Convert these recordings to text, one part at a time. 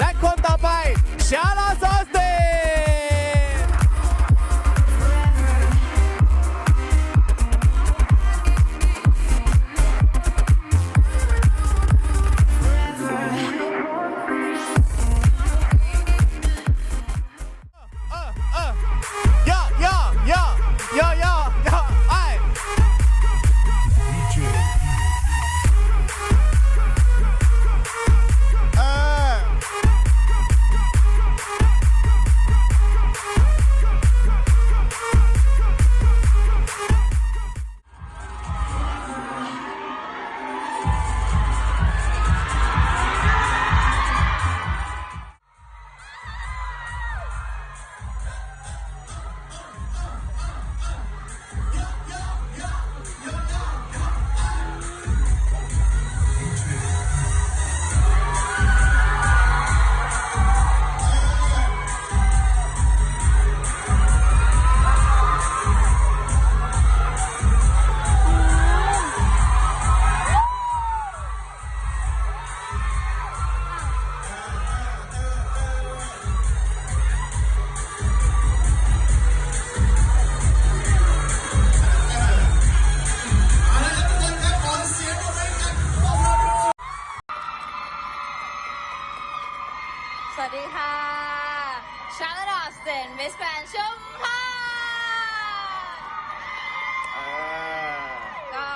แล เตนเวสแฟนชุมพรก็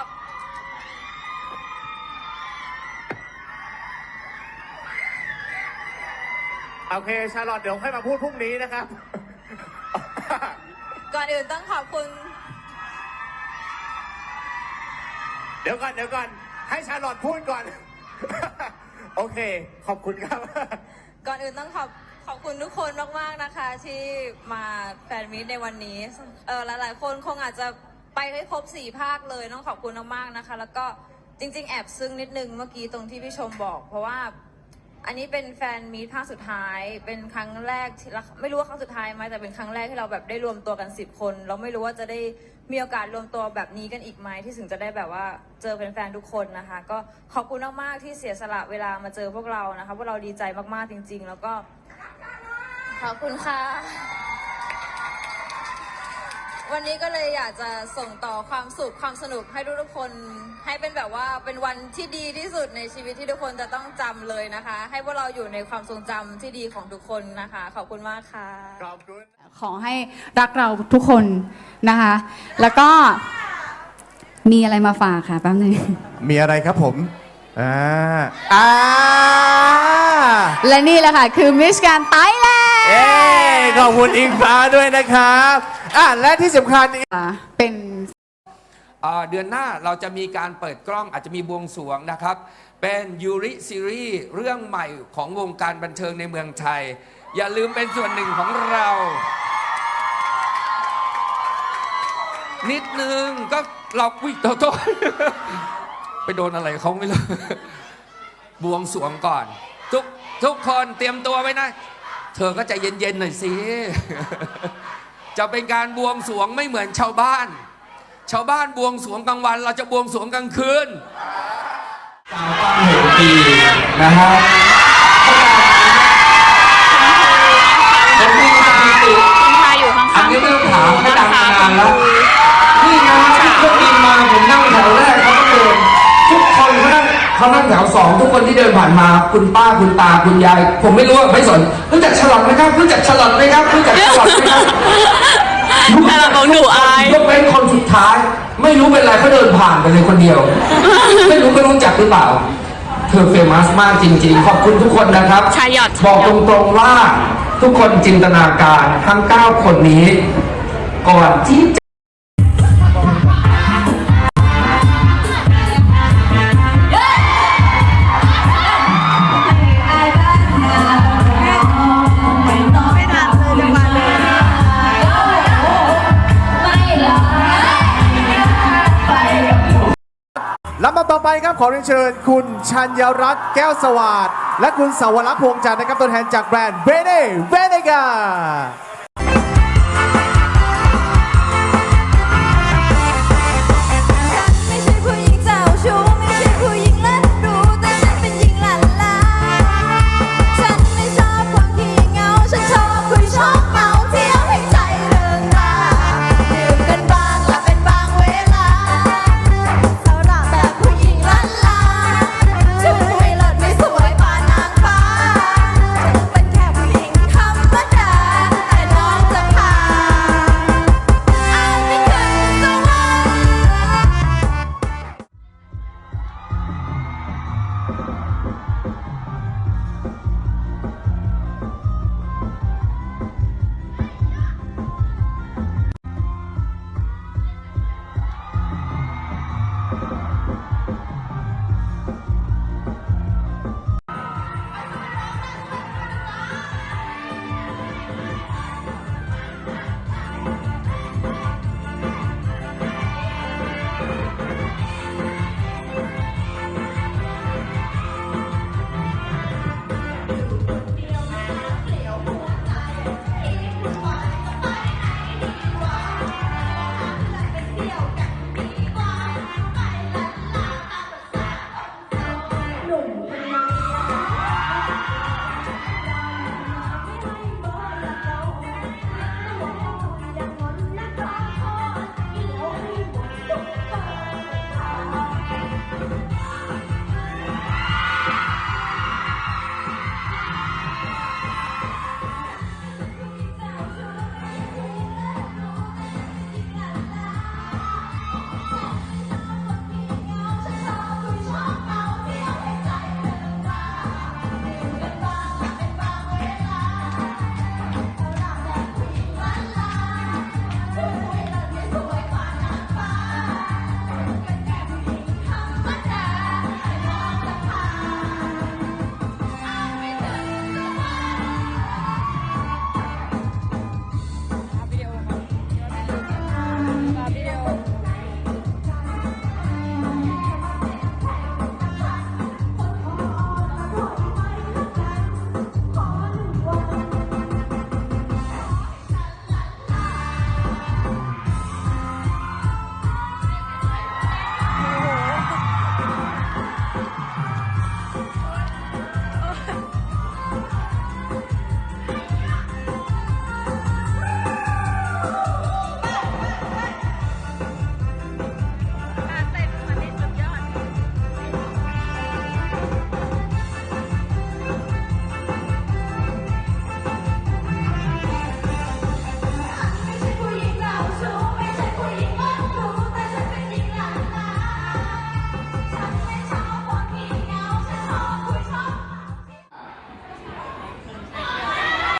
โอเค ชาลอตเดี๋ยวค่อยมาพูดพรุ่งนี้นะครับ ก่อนอื่นต้องขอบคุณเดี๋ยวก่อนเดี๋ยวก่อน ให้ชาลอตพูดก่อน โอเค ขอบคุณครับ ก่อนอื่นต้องขอบ ขอบคุณทุกคนมาก ๆ นะคะ ที่มาแฟนมิตในวันนี้ เออหลาย ๆ คนคงอาจจะไปให้ครบสี่ภาคเลยต้องขอบคุณมากๆนะคะ แล้วก็จริง ๆ แอบซึ้งนิดนึงเมื่อกี้ตรงที่พี่ชมบอก เพราะว่าอันนี้เป็นแฟนมีตภาคสุดท้าย เป็นครั้งแรกที่ไม่รู้ว่าครั้งสุดท้ายไหมแต่เป็นครั้งแรกที่เราแบบได้รวมตัวกันสิบคนเราไม่รู้ว่าจะได้มีโอกาสรวมตัวแบบนี้กันอีกไหมที่ถึงจะได้แบบว่าเจอแฟนๆทุกคนนะคะ ก็ขอบคุณมากๆที่เสียสละเวลามาเจอพวกเรานะคะพวกเราดีใจมากๆจริง ๆ แล้วก็ ขอบคุณค่ะ วันนี้ก็เลยอยากจะส่งต่อความสุขความสนุกให้ทุกๆคน ให้เป็นแบบว่าเป็นวันที่ดีที่สุดในชีวิตที่ทุกคนจะต้องจำเลยนะคะ ให้พวกเราอยู่ในความทรงจำที่ดีของทุกคนนะคะ ขอบคุณมากค่ะ ขอบคุณ ขอให้รักเราทุกคนนะคะ แล้วก็มีอะไรมาฝากค่ะแป๊บนึง มีอะไรครับผม อ่า อ่า และนี่แหละค่ะ คือมิสแกนไทยแลน เอ้ขอบคุณอิงฟ้าด้วยนะครับอ่าและที่สำคัญด์เป็นอ่าเดือนหน้าเราจะมีการเปิดกล้องอาจจะมีบวงสรวงนะครับ เป็นยูริซีรีส์เรื่องใหม่ของวงการบันเทิงในเมืองไทย อย่าลืมเป็นส่วนหนึ่งของเรา นิดนึงก็เราวิโตโตไปโดนอะไรเขาไม่รู้ บวงสรวงก่อน ทุกทุกคนเตรียมตัวไว้นะ เธอก็ใจเย็นๆหน่อยสิ จะเป็นการบวงสรวงไม่เหมือนชาวบ้าน ชาวบ้านบวงสรวงกลางวัน เราจะบวงสรวงกลางคืนหนึ่งปีนะฮะ แถวสองทุกคนที่เดินผ่านมา คุณป้าคุณตาคุณยาย ผมไม่รู้ว่าไม่สนรู้จักฉลอดไหมครับรู้จักฉลอดไหมครับรู้จักฉลอดไหมครับแต่เราบอกหนูอายยกเว้นคนสุดท้าย ไม่รู้เป็นไรเขาเดินผ่านไปเลยคนเดียว ไม่รู้ไม่รู้จักหรือเปล่า เธอเฟมัสมากจริง ๆ ขอบคุณทุกคนนะครับชายหยอดบอกตรงๆว่าทุกคนจินตนาการทั้ง 9 คนนี้ ก่อนที่ ลำดับต่อไปครับขอเรียนเชิญ คุณชัญญรัตน์แก้วสวัสดและคุณสาวรักษ์พวงจันทร์นะครับตัวแทนจากแบรนด์เบเน่เวเนกา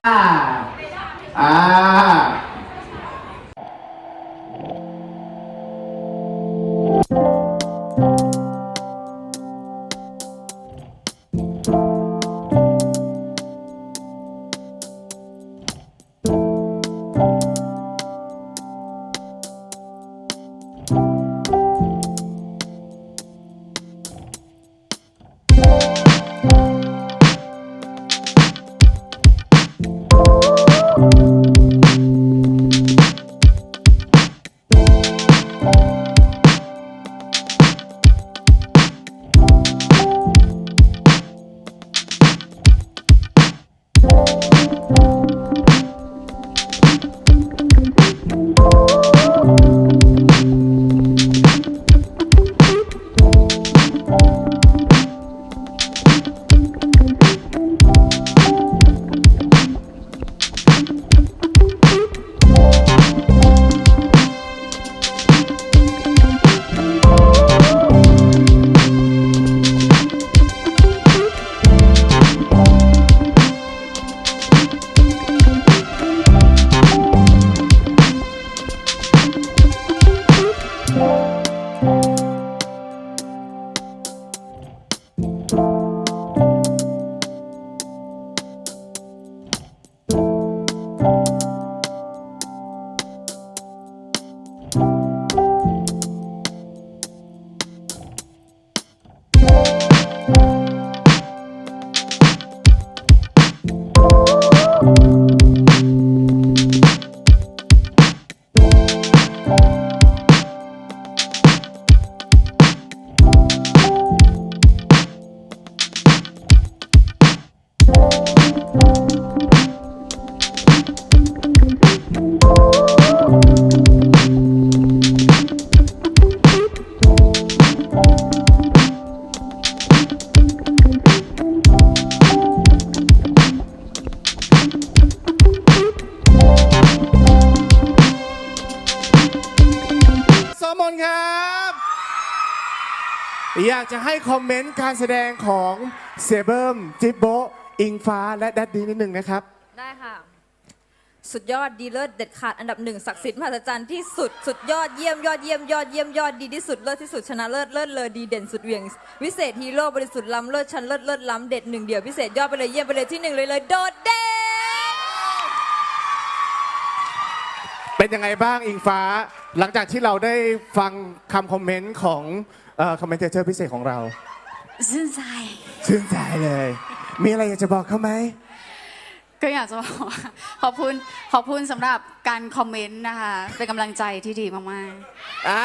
อ่า อยากจะให้คอมเมนต์การแสดงของเซเบิมจิบโบะอิงฟ้าและแดดดีนิดหนึ่งนะครับ ได้ค่ะ สุดยอดดีเลิศเด็ดขาดอันดับหนึ่งศักดิ์สิทธิ์มหัศจรรย์ที่สุดสุดยอดเยี่ยมยอดเยี่ยมยอดเยี่ยมยอดดีที่สุดเลิศที่สุดชนะเลิศเลิศเลอดีเด่นสุดเหวียง วิเศษฮีโร่บริสุทธิ์ล้ำเลิศชั้นเลิศเลิศล้ำเด็ดหนึ่งเดียวพิเศษยอดไปเลยเยี่ยมไปเลยที่หนึ่งเลยเลยโดดเด่น เป็นยังไงบ้างอิงฟ้า หลังจากที่เราได้ฟังคำคอมเมนต์ของ คอมเมนเตอร์พิเศษของเรา ชื่นใจ ชื่นใจเลย มีอะไรอยากจะบอกเขาไหม ก็อยากจะบอกว่าขอบคุณขอบคุณสำหรับการคอมเมนต์นะคะ เป็นกำลังใจที่ดีมากอ่า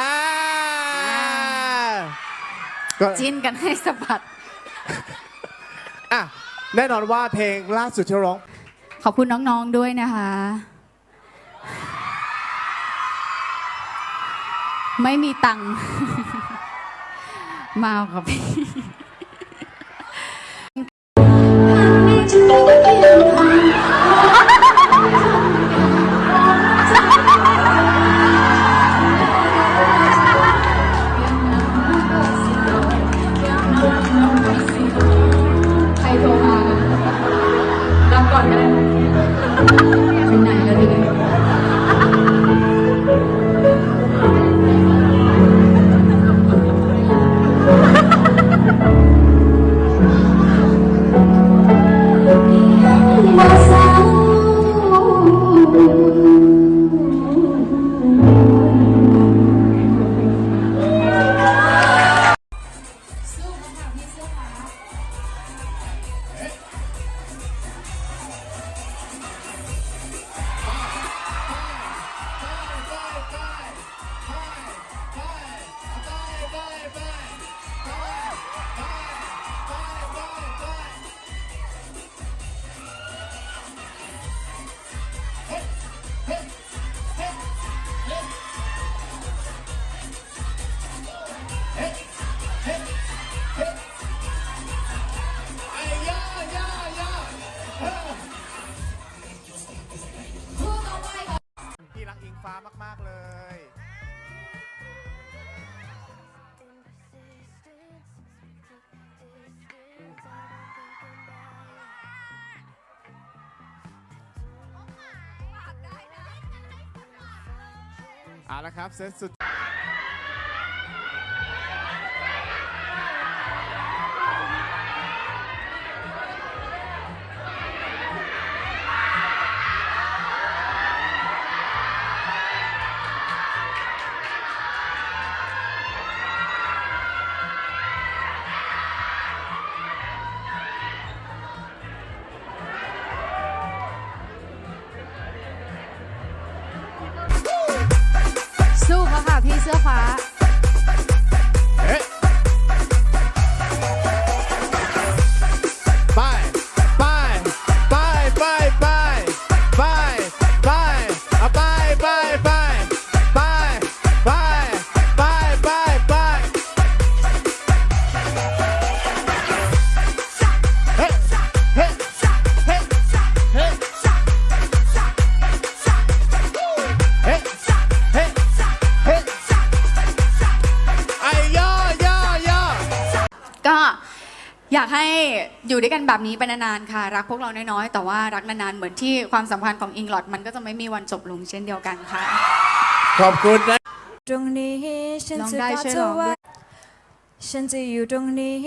ก็ๆ จิ้นกันให้สะบัด อะแน่นอนว่าเพลงล่าสุดที่ร้อง ขอบคุณน้องๆด้วยนะคะ ไม่มีตังค์ มา เอาละครับเซตสุด 德华。 อยู่ด้วยกันแบบนี้ไปนานๆค่ะ รักพวกเราน้อยๆแต่ว่ารักนานๆเหมือนที่ความสัมพันธ์ของอิงลอดมันก็จะไม่มีวันจบลงเช่นเดียวกันค่ะ ขอบคุณนะตรงนี้ฉันลองจะได้กอดช่วยเธลอองด้ไว้วยฉันจะอยู่ตรงนี้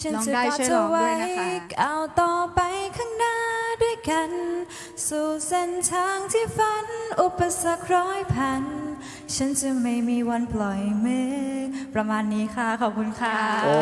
ฉันลองจะได้กอดช่วยเธลอองด้ไว้วยนะคะก้าวต่อไปข้างหน้าด้วยกัน สู่เส้นทางที่ฝัน อุปสรรคร้อยพัน ฉันจะไม่มีวันปล่อยมือประมาณนี้ค่ะ ขอบคุณค่ะโอ้